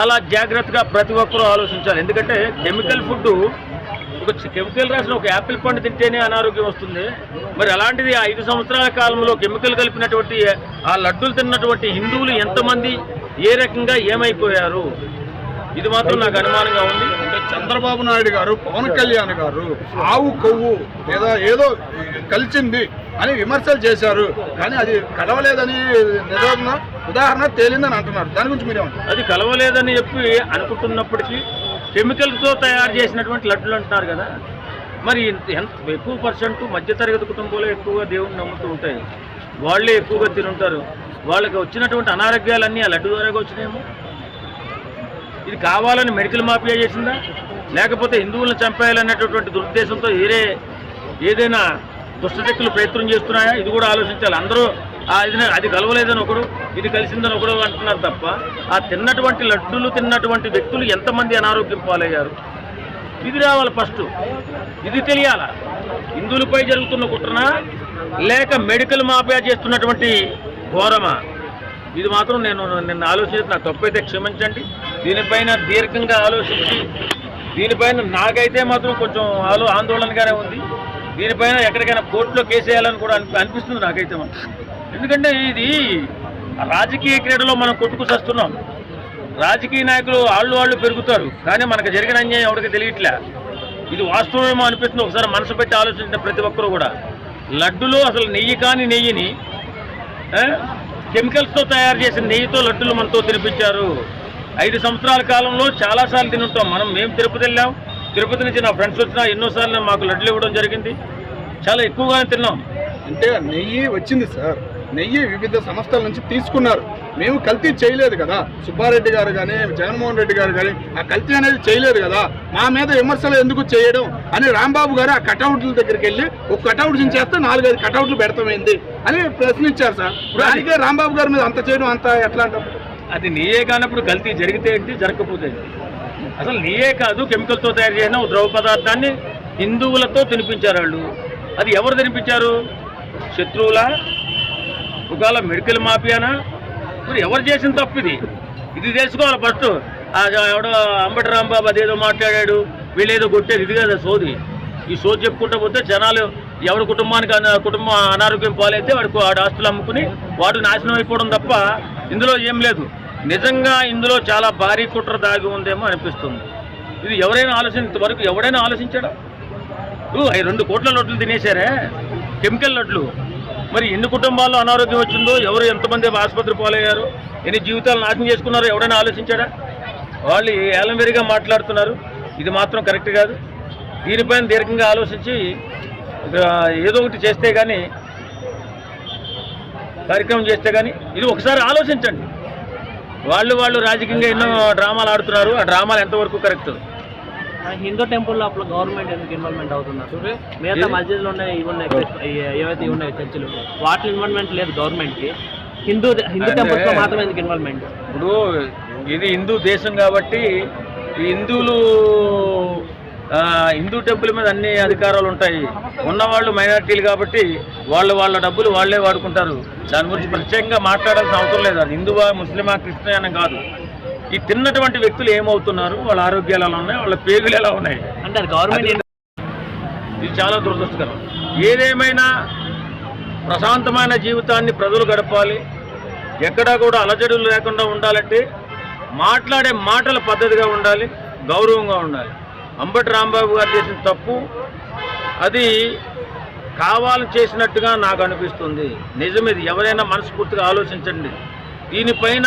చాలా జాగ్రత్తగా ప్రతి ఒక్కరూ ఆలోచించాలి. ఎందుకంటే కెమికల్ ఫుడ్ ఒక కెమికల్ రాసిన ఒక యాపిల్ పండు తింటేనే అనారోగ్యం వస్తుంది. మరి అలాంటిది ఐదు సంవత్సరాల కాలంలో కెమికల్ కలిపినటువంటి ఆ లడ్డూలు తిన్నటువంటి హిందువులు ఎంతమంది ఏ రకంగా ఏమైపోయారు? ఇది మాత్రం నాకు అనుమానంగా ఉంది. చంద్రబాబు నాయుడు గారు పవన్ కళ్యాణ్ గారు ఆవు కొవ్వు లేదా ఏదో కలిసింది అని విమర్శలు చేశారు. కానీ అది కలవలేదని నిరోధన ఉదాహరణ తేలిందని అంటున్నారు. దాని గురించి మీరేమంటారు? అది కలవలేదని చెప్పి అనుకుంటున్నప్పటికీ కెమికల్తో తయారు చేసినటువంటి లడ్డులు అంటున్నారు కదా. మరి ఇంత- ఎంత ఎక్కువ పర్సెంట్ మధ్యతరగతి కుటుంబాలు ఎక్కువగా దేవుని నమ్ముతూ ఉంటాయి. వాళ్ళే ఎక్కువగా తినుంటారు. వాళ్ళకి వచ్చినటువంటి అనారోగ్యాలన్నీ ఆ లడ్డు ద్వారా వచ్చినాయేమో. ఇది కావాలని మెడికల్ మాఫియా చేసిందా? లేకపోతే హిందువులను చంపేయాలనేటటువంటి దురుద్దేశంతో వేరే ఏదైనా దుష్టశక్తులు ప్రయత్నం చేస్తున్నాయా? ఇది కూడా ఆలోచించాలి. అందరూ ఇది అది కలవలేదని ఒకడు ఇది కలిసిందని ఒకడు అంటున్నారు తప్ప ఆ తిన్నటువంటి లడ్డూలు తిన్నటువంటి వ్యక్తులు ఎంతమంది అనారోగ్యం పాలయ్యారు? ఇది రావాలి ఫస్ట్. ఇది తెలియాలా? హిందువులపై జరుగుతున్న కుట్రనా? లేక మెడికల్ మాఫియా చేస్తున్నటువంటి ఘోరమా? ఇది మాత్రం నేను నిన్న ఆలోచించి నా తప్పైతే క్షమించండి. దీనిపైన దీర్ఘంగా ఆలోచించి దీనిపైన నాకైతే మాత్రం కొంచెం ఆలో ఆందోళనగానే ఉంది. దీనిపైన ఎక్కడికైనా కోర్టులో కేసు వేయాలని కూడా అనిపిస్తుంది నాకైతే మాత్రం. ఎందుకంటే ఇది రాజకీయ క్రీడలో మనం కొట్టుకు చస్తున్నాం. రాజకీయ నాయకులు వాళ్ళు వాళ్ళు పెరుగుతారు. కానీ మనకు జరిగిన అన్యాయం ఎవరికి తెలియట్లే? ఇది వాస్తవమేమో అనిపిస్తుంది. ఒకసారి మనసు పెట్టి ఆలోచించిన ప్రతి ఒక్కరు కూడా. లడ్డులో అసలు నెయ్యి కాని నెయ్యిని కెమికల్స్తో తయారు చేసిన నెయ్యితో లడ్డులు మనతో తినిపించారు. ఐదు సంవత్సరాల కాలంలో చాలాసార్లు తినుంటాం. మనం మేము తిరుపతి వెళ్ళాం. తిరుపతి నుంచి నా ఫ్రెండ్స్ వచ్చినా ఎన్నోసార్లు మాకు లడ్డులు ఇవ్వడం జరిగింది. చాలా ఎక్కువగానే తిన్నాం. అంటే నెయ్యి వచ్చింది సార్. నెయ్యి వివిధ సంస్థల నుంచి తీసుకున్నారు. మేము కల్తీ చేయలేదు కదా. సుబ్బారెడ్డి గారు కానీ జగన్మోహన్ రెడ్డి గారు కానీ ఆ కల్తీ అనేది చేయలేదు కదా. మా మీద విమర్శలు ఎందుకు చేయడం అని రాంబాబు గారు ఆ కటౌట్ల దగ్గరికి వెళ్ళి ఒక కటౌట్ చించేస్తే నాలుగైదు కటౌట్లు పెడతామైంది అని ప్రశ్నించారు సార్. దానికే రాంబాబు గారి మీద అంత చేయడం అంత ఎట్లా అది నీయే కానప్పుడు కల్తీ జరిగితే ఏంటి? జరగకపోతే అసలు నీయే కాదు కెమికల్తో తయారు చేసిన ద్రవ పదార్థాన్ని హిందువులతో తినిపించారు వాళ్ళు. అది ఎవరు తినిపించారు? శత్రువులా? ఒకవేళ మెడికల్ మాఫియానా? మరి ఎవరు చేసిన తప్పు ఇది ఇది తెలుసుకోవాలి ఫస్ట్. ఎవడో అంబటి రాంబాబు అదేదో మాట్లాడాడు. వీళ్ళేదో కొట్టేది. ఇది కదా సోది. ఈ సోది చెప్పుకుంటూ పోతే జనాలు ఎవరి కుటుంబానికి కుటుంబం అనారోగ్యం పాలైతే వాడికి వాడి ఆస్తులు అమ్ముకుని వాడు నాశనం అయిపోవడం తప్ప ఇందులో ఏం లేదు. నిజంగా ఇందులో చాలా భారీ కుట్ర దాగి ఉందేమో అనిపిస్తుంది. ఇది ఎవరైనా ఆలోచన ఇంతవరకు ఎవడైనా ఆలోచించాడా? రెండు కోట్ల లడ్లు తినేశారే. కెమికల్ లడ్లు మరి ఎన్ని కుటుంబాల్లో అనారోగ్యం వచ్చిందో ఎవరు ఎంతమంది ఆసుపత్రి పాలయ్యారు ఎన్ని జీవితాలు నాశనం చేసుకున్నారో ఎవరైనా ఆలోచించాడా? వాళ్ళు ఏలంవేరిగా మాట్లాడుతున్నారు? ఇది మాత్రం కరెక్ట్ కాదు. దీనిపైన దీర్ఘంగా ఆలోచించి ఏదో ఒకటి చేస్తే కానీ కార్యక్రమం చేస్తే కానీ ఇది ఒకసారి ఆలోచించండి. వాళ్ళు వాళ్ళు రాజకీయంగా ఎన్నో డ్రామాలు ఆడుతున్నారు. ఆ డ్రామాలు ఎంతవరకు కరెక్ట్? హిందూ టెంపుల్లో అప్పుడు గవర్నమెంట్ ఎందుకు ఇన్వాల్వ్మెంట్ అవుతున్నారు? మిగతా మస్జిద్లు ఉన్నాయి ఇవి ఉన్నాయి ఏవైతే ఉన్నాయి చర్చిలు వాటి ఇన్వాల్వ్మెంట్ లేదు గవర్నమెంట్కి హిందూ హిందూ టెంపుల్స్లో మాత్రం ఎందుకు ఇన్వాల్వ్మెంట్ ఇప్పుడు ఇది హిందూ దేశం కాబట్టి హిందువులు హిందూ టెంపుల్ మీద అన్ని అధికారాలు ఉంటాయి. ఉన్నవాళ్ళు మైనారిటీలు కాబట్టి వాళ్ళు వాళ్ళ డబ్బులు వాళ్ళే వాడుకుంటారు. దాని గురించి ప్రత్యేకంగా మాట్లాడాల్సిన అవసరం లేదు. అది హిందువా ముస్లిమా క్రిస్టియన్ అని కాదు. ఈ తిన్నటువంటి వ్యక్తులు ఏమవుతున్నారు? వాళ్ళ ఆరోగ్యాలు ఎలా ఉన్నాయి? వాళ్ళ పేగులు ఎలా ఉన్నాయి? అంటే అది గవర్నమెంట్ ఇది చాలా దురదృష్టకరం. ఏదేమైనా ప్రశాంతమైన జీవితాన్ని ప్రజలు గడపాలి. ఎక్కడా కూడా అలజడులు లేకుండా ఉండాలంటే మాట్లాడే మాటల పద్ధతిగా ఉండాలి గౌరవంగా ఉండాలి. అంబటి రాంబాబు గారు చేసిన తప్పు అది కావాలని చేసినట్టుగా నాకు అనిపిస్తుంది. నిజం ఇది. ఎవరైనా మనస్ఫూర్తిగా ఆలోచించండి. దీనిపైన